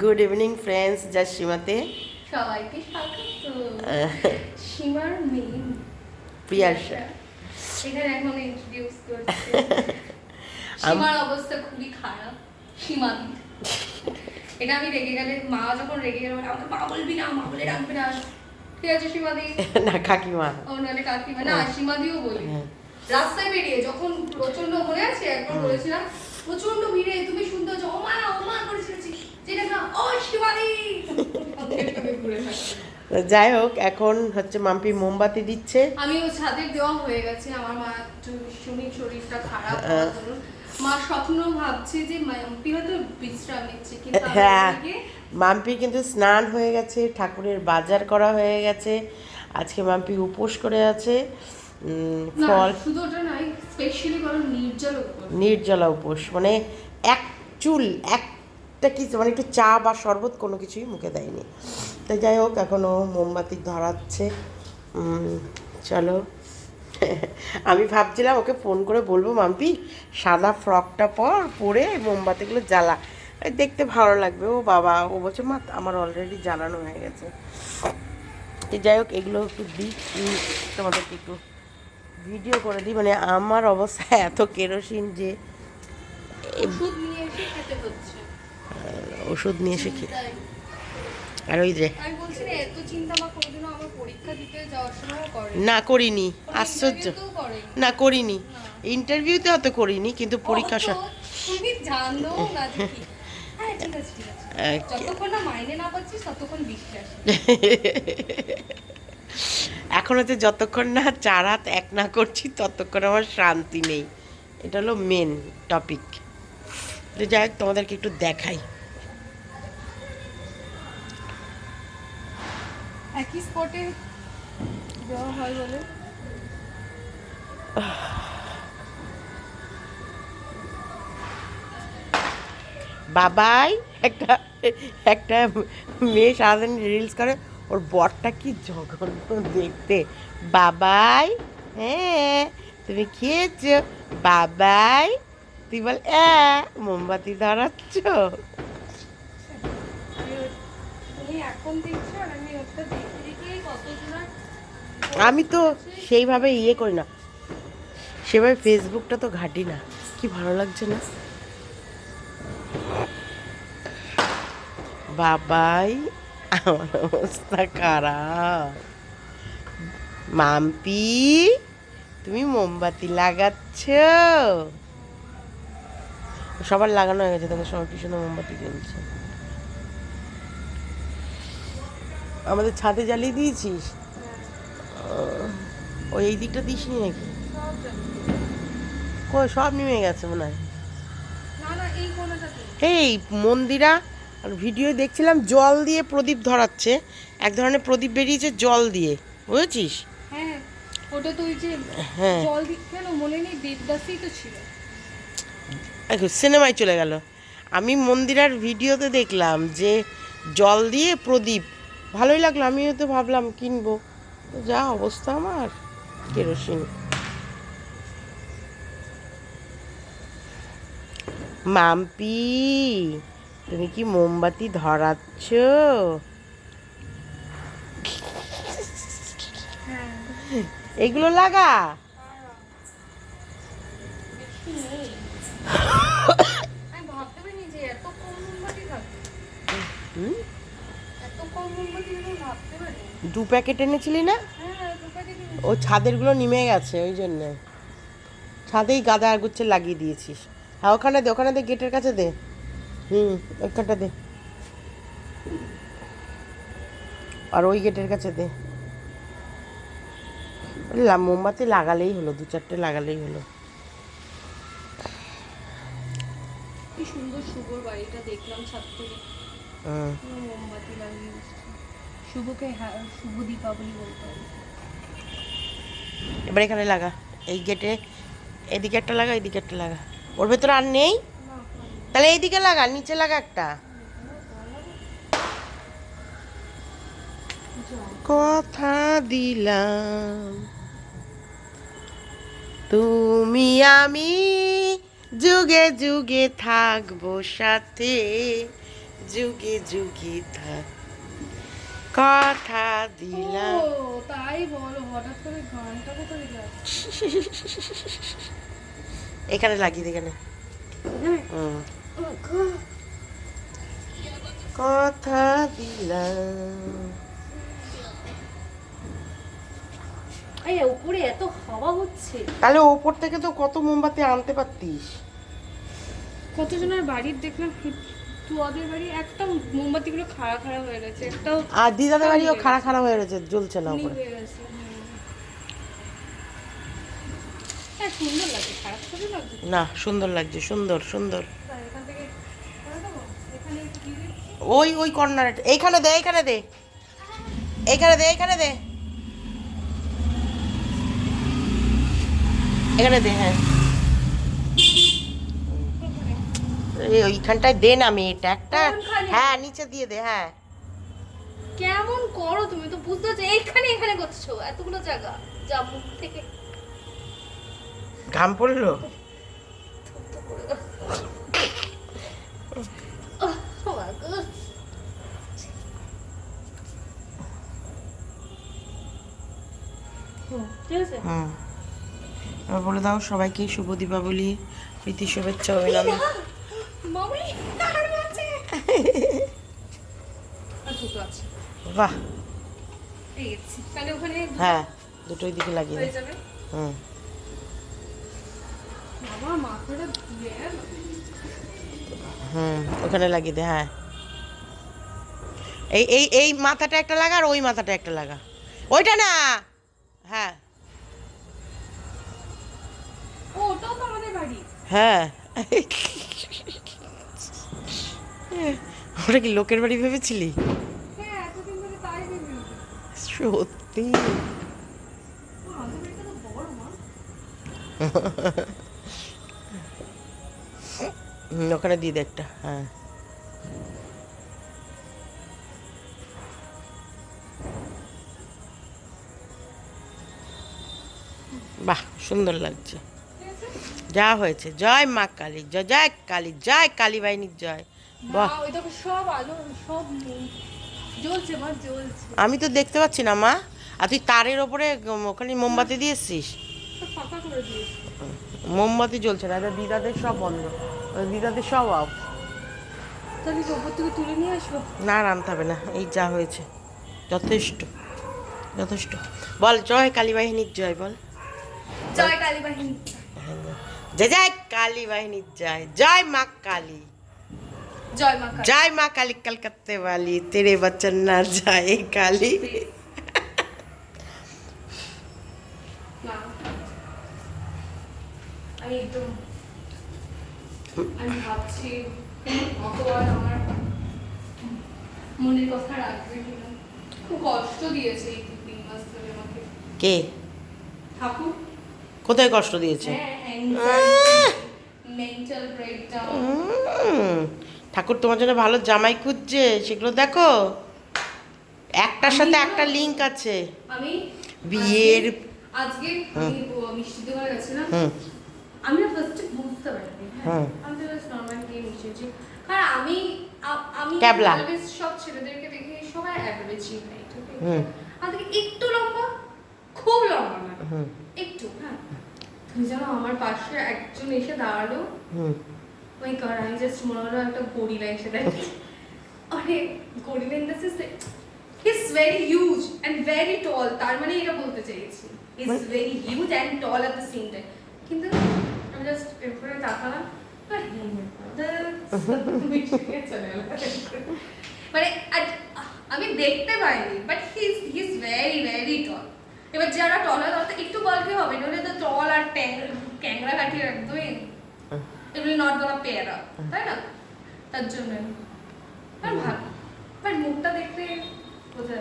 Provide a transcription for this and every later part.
Good evening friends যা সীমাতে সবাইকে স্বাগত। সীমার প্রিয়াশা এখানে এখন ইন্ট্রোডিউস করছে। সীমার অবস্থা খুবই খারাপ। সীমাদি এটা আমি রেগে গেলে মা যখন রেগে গেলে আমাকে মা বলবি না মা বলে ডাকবি না। ঠিক আছে সীমাদি? না কাকিমা। ও নাহলে কাকিমা। না সীমাদিও বলি। হ্যাঁ। রাস্তায় বেরিয়ে যখন প্রচণ্ড মনে আছে একবার বলেছিলাম প্রচণ্ড ভিড়ে তুমি শুনতে হচ্ছে ও মা ও মা করেছিল যেটা যাই হোক এখন হচ্ছে মাম্পি মোমবাতি দিচ্ছে। আমি ও ছাদের দেওয়া হয়ে গেছে আমার মা একটু ভীষণই শরীরটা খারাপ। মা স্বপ্ন ভাবছে যে মাম্পি হয়তো বিশ্রাম নিচ্ছে কিন্তু হ্যাঁ। মাম্পি কিন্তু স্নান হয়ে গেছে ঠাকুরের বাজার করা হয়ে গেছে। আজকে মাম্পি উপোস করে আছে। ফল শুধু ওটা নয় স্পেশালি কোনো নির্জল উপর নির্জলা উপোস মানে এক চুল একটা কিছু মানে একটু চা বা শরবত কোনো কিছুই মুখে দেয়নি। তো যাই হোক এখনও মোমবাতি ধরাচ্ছে। চলো। আমি ভাবছিলাম ওকে ফোন করে বলব, মাম্পি, সাদা ফ্রকটা পর পরে মোমবাতিগুলো জ্বালা। দেখতে ভালো লাগবে। ও বাবা, ও বলছে, মা, আমার অলরেডি জ্বালানো হয়ে গেছে। তো যাই হোক, এগুলো একটু দিই তোমাদেরকে একটু ভিডিও করে দিই। মানে আমার অবস্থা এত কেরোসিন যে ওষুধ নিয়ে এসে খেয়ে। আর ওই যে না করিনি। আশ্চর্য। না করিনি। ইন্টারভিউতে অত করিনি কিন্তু পরীক্ষা হ্যাঁ এখন হচ্ছে যতক্ষণ না চার হাত এক না করছি ততক্ষণ আমার শান্তি নেই। এটা হলো মেন টপিক তো যাই হোক তোমাদেরকে একটু দেখাই। একই স্পটে হয় বলে? বাবাই, একটা একটা মেয়ে সারাদিন রিলস করে, ওর বরটা কি জঘন্য দেখতে। বাবাই হ্যাঁ তুমি খেয়েছো? বাবাই, তুই বল মোমবাতি ধরাচ্ছ? তুমি এখন দেখছ আর আমি ওটা দেখে দেখে কতজনা আমি তো সেইভাবে ইয়ে করি না। সেভাবে ফেসবুকটা তো ঘাটি না। কি ভালো লাগছে না? বাবাই আমার অবস্থা খারাপ। মাম্পি তুমি মোমবাতি লাগাচ্ছ? সবার লাগানো হয়ে গেছে তোকে সবার পিছনে মোমবাতি জ্বলছে। আমাদের ছাদে জ্বালিয়ে দিয়েছিস? ওই এই দিকটা দিস নি নাকি? কই সব নেমে গেছে মনে হয়। এই এই মন্দিরা আর ভিডিও দেখছিলাম জল দিয়ে প্রদীপ ধরাচ্ছে। এক ধরনের প্রদীপ বেরিয়েছে জল দিয়ে বুঝেছিস? হ্যাঁ ওটা তো ওই যে হ্যাঁ। জল দি কেন মনে নেই দেবদাসই তো ছিল। সিনেমায় চলে গেল। আমি মন্দিরার ভিডিওতে দেখলাম যে জল দিয়ে প্রদীপ ভালোই লাগল আমিও তো ভাবলাম কিনবো। যা অবস্থা আমার কেরোসিন। মাম্পি তুমি কি মোমবাতি ধরাচ্ছ? এগুলো লাগা? হুম? দু প্যাকেট এনেছিলি না? ও ছাদেরগুলো নেমে গেছে ওই জন্যে। ছাদেই গাদা গুচ্ছে লাগিয়ে দিয়েছিস। হ্যাঁ ওখানে দে ওখানে দে গেটের কাছে দে। হুম ওইখানটা দে। আর ওই গেটের কাছে দে। মোমবাতি লাগালেই হলো দু চারটে লাগালেই হলো। কি সুন্দর শুভর বাড়িটা দেখলাম ছাদ থেকে। মোমবাতি লাগিয়ে। শুভকে শুভ দীপাবলি বলতে হবে। এবার এখানে লাগা, এই গেটে, এদিকে একটা লাগা, এদিকে একটা লাগা। ওর ভেতরে আর নেই? তাহলে এইদিকে লাগা, নিচে লাগা একটা। কথা দিলাম, তুমি আমি যুগে যুগে থাকব সাথে, যুগে যুগে থাক কথা দিলাম ও তাই বলো হঠাৎ করে গানটা কোথায় এখানে লাগিয়ে এখানে। হুম। কথা দিলাম উপরে এত হাওয়া হচ্ছে। তাহলে ওপর থেকে তো কত মোমবাতি আনতে পারতিস। কতজনের বাড়ির দেখলাম তোদের বাড়ি একটা মোমবাতিগুলো খাড়া খাড়া হয়ে গেছে একটাও আর দিদাদের বাড়িও খাড়া খাড়া হয়ে রয়েছে জ্বলছে না ওপরে হয়ে গেছে হ্যাঁ। সুন্দর লাগছে খারাপ করে লাগছে। না সুন্দর লাগছে সুন্দর সুন্দর। ওই ওই কর্নার এইখানে দে এইখানে দে। এইখানে দে এইখানে দে। এখানে দে হ্যাঁ এই ওইখানটায় দে না মেয়েটা একটা হ্যাঁ নিচে দিয়ে দে হ্যাঁ। কেমন করো তুমি তো বুঝতে পারছ এইখানে এখানে করছ এতগুলো জায়গা যা মুখ থেকে। ঘাম পড়ল? বলে দাও সবাইকে শুভ দীপাবলি প্রীতি শুভেচ্ছা অভিনন্দন মামি আর আছে আর দুটো আছে বাহ। হ্যাঁ দুটোই দিকে লাগিয়ে হুম। হুম ওখানে লাগিয়ে দে হ্যাঁ। এই এই এই মাথাটা একটা লাগা আর ওই মাথাটা একটা লাগা। ওইটা না! হ্যাঁ। হ্যাঁ। ওটা কি লোকের বাড়ি ভেবেছিলি? হ্যাঁ সত্যি? ওখানে দিয়ে দে একটা হ্যাঁ। বাহ সুন্দর লাগছে। যা হয়েছে। জয় মা কালী জয় জয় কালী জয় কালী বাহিনীর জয়। বাহ। ওই দেখো সব আলো সব জ্বলছে মা জ্বলছে। আমি তো দেখতে পাচ্ছি না মা। আর তুই তারের ওপরে ওখানে মোমবাতি দিয়ে এসছিস? সব ফাঁকা করে দিয়েছে। মোমবাতি জ্বলছে না দিদাদের সব বন্ধ। দিদাদের সব অফ তাহলে ওপর থেকে তুলে নিয়ে আসব? না আনতে হবে না। এই যা হয়েছে যথেষ্ট যথেষ্ট। বল জয় কালী বাহিনীর জয় বল। জয় কালী বাহিনী। জয়। জয় কালী বাহিনীর জয়। জয় মা কালী। জয় মা কালী। কলকাতে বালি তেরে বচ্চন না যায় কালি। কে? কোথায় কষ্ট দিয়েছে? মেন্টাল ব্রেকডাউন ঠাকুর তোমার জন্য ভালো জামাই খুঁজছে সেগুলো দেখো। একটার সাথে একটা লিংক আছে। আমি বিয়ের আজকে আমি ও মিষ্টি দোকানে গেছিলাম। হুম। আমি না ফার্স্টে বুঝতে পারিনি। হ্যাঁ আমি তো জাস্ট নর্মাল গিয়ে মিশেছি কারণ আমি আমি। সব ছেলেদেরকে দেখি সবাই অ্যাভারেজই একটু লম্বা খুব লম্বা না। একটু হ্যাঁ। তুমি জানো আমার পাশে একজন এসে দাঁড়াল। হুম। ওই কারণ আমি জাস্ট মনে হলো একটা গরিলা এসে দাঁড়িয়ে আরে gorilla in the sense is very huge and very tall তার মানে এটা বলতে চাইছি। Is very huge and tall at the same time কিন্তু আমি জাস্ট এরপরে তাকালাম এলো। মানে আমি দেখতে পাইনি but he is he is very very tall এবার যারা টল হয় তারা তো একটু বলকে হবে নইলে তো টল আর ট্যাংরা কাঠি একদমই it will not gonna pair up তাই না? তার জন্য আর ভালো। বাট মুখটা দেখতে বোঝা।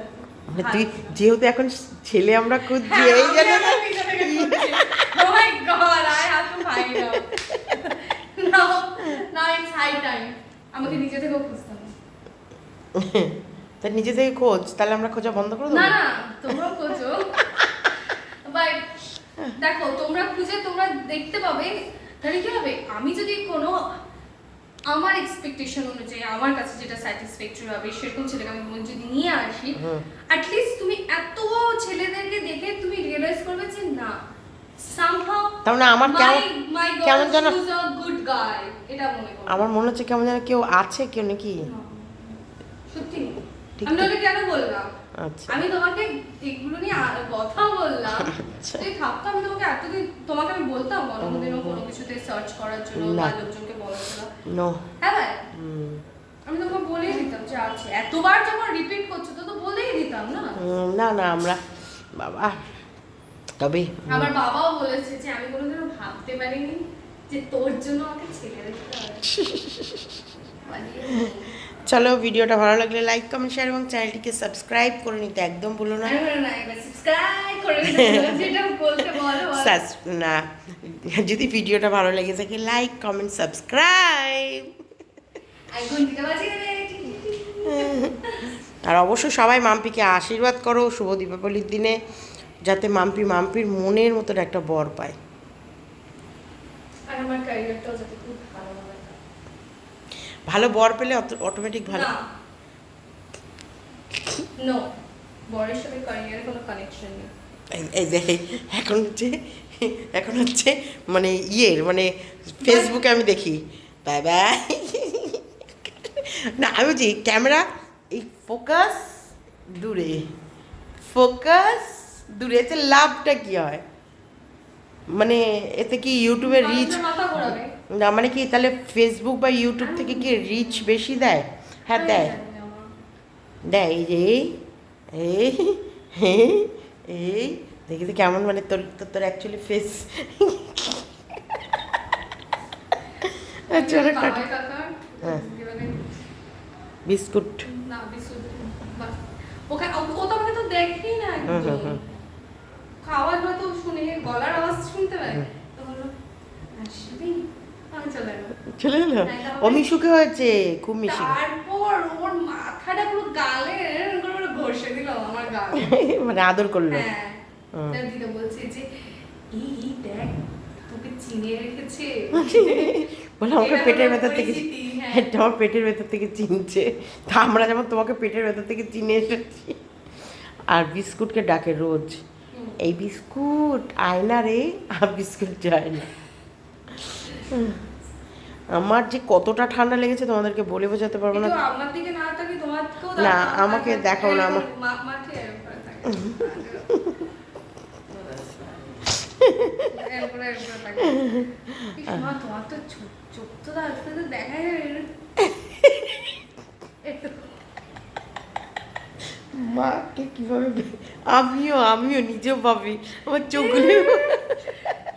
মানে তুই যেহেতু এখন ছেলে আমরা খুঁজছি হ্যাঁ, এই আমি জন্য আমার নিজে থেকে খুঁজছি। Oh. আমাকে নিজে থেকেও খুঁজতে হবে। তা নিজে থেকে খোঁজ তাহলে আমরা খোঁজা বন্ধ করে না দেবো? না তোমরাও খোঁজো। বাট দেখো তোমরা খুঁজে তোমরা দেখতে পাবে তাহলে কি হবে? আমি যদি কোনো আমার এক্সপেকটেশন অনুযায়ী আমার কাছে যেটা স্যাটিসফ্যাক্টরি হবে সেরকম ছেলেকে আমি যদি নিয়ে আসি অ্যাটলিস্ট তুমি এত ছেলেদেরকে দেখে তুমি রিয়েলাইজ করবে যে না তার মানে আমার কেমন- যেন- মনে আমার মনে হচ্ছে কেমন যেন কেউ আছে কেউ নাকি? সত্যি? আমি কেন বললাম? আমি তোমাকে এগুলো নিয়ে কথা বললাম। আচ্ছা। তুই থাকতো আমি তোমাকে এতদিন তোমাকে আমি বলতাম কোনোদিনও কোনো কিছুতে সার্চ করার জন্য বা লোকজনকে বলার জন্য। নো। হ্যাঁ ভাই? আমি তোমাকে বলেই দিতাম যে আছে। এতবার যখন রিপিট করছ তো তো বলেই দিতাম না? না না আমরা বাবা। তবে আমার বাবাও বলেছে যে আমি কোনোদিনও ভাবতে পারিনি যে তোর জন্য আমাকে ছেড়ে দেখতে হবে। মানে, চলো ভিডিওটা ভালো লাগলে লাইক কমেন্ট শেয়ার এবং চ্যানেলটিকে সাবস্ক্রাইব করে নিতে একদম ভুলো না। না, যদি ভিডিওটা ভালো লেগে থাকে লাইক কমেন্ট সাবস্ক্রাইব আর অবশ্যই সবাই মাম্পিকে আশীর্বাদ করো শুভ দীপাবলির দিনে যাতে মাম্পি মাম্পির মনের মতন একটা বর পায়। আর আমার ক্যারিয়ারটাও যাতে ভালো বর পেলে অটোমেটিক ভালো। না। বরের সাথে ক্যারিয়ারের কোনো কানেকশন নেই। এই- দেখ এখন হচ্ছে এখন হচ্ছে মানে ইয়ের মানে ফেসবুকে আমি দেখি। বাই বাই না আমি বলছি ক্যামেরা এই ফোকাস দূরে। ফোকাস দূরে এতে লাভটা কি হয়? মানে এতে কি ইউটিউবে রিচ মানে কি তাহলে ফেসবুক বা ইউটিউব থেকে কি রিচ বেশি দেয়? হ্যাঁ দেয়। দেয় এই যে এই এই এই দেখি তো কেমন মানে তোর তোর- তোর অ্যাকচুয়ালি ফেস টাটা হ্যাঁ। বিস্কুট। না, ওখানে- ও- তো আমাকে তো না। খাওয়ার শুনে গলার আওয়াজ শুনতে পায়। তো বলল আসবি? চলে এলো। হ্যাঁ, ও মিশুকে হয়েছে খুব মিশি। তারপর ওর মাথাটা পুরো গালে করে ঘষে দিল আমার গালে মানে আদর করল। হ্যাঁ। দিদা বলছে যে এই দেখ তোকে চিনে রেখেছে। বলে আমাকে পেটের ভেতর থেকে হ্যাঁ। এটা আমার পেটের ভেতর থেকে চিনছে। তা আমরা যেমন তোমাকে পেটের ভেতর থেকে চিনে এসেছি। আর বিস্কুটকে ডাকে রোজ। এই বিস্কুট আয়না রে। আর বিস্কুট যায় না। আমার যে কতটা ঠান্ডা লেগেছে তোমাদেরকে বলে বোঝাতে পারব না। না। আমাকে দেখাও না, আমার- মাকে কীভাবে আমিও আমিও নিজেও ভাবি আমার চোখগুলো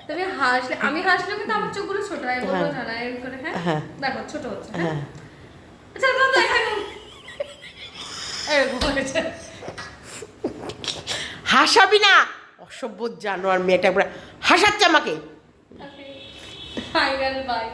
হাসলে আমি হাসলে কিন্তু আমার চোখগুলো ছোট হয় বলব হ্যাঁ। না এরকম করে হ্যাঁ? হ্যাঁ। দেখো ছোট হচ্ছে হ্যাঁ? হ্যাঁ। আচ্ছা তো দেখানো এরকম হয়েছে হাসাবি না। অসভ্য জানোয়ার মেয়েটা পুরো হাসাচ্ছে আমাকে। Final by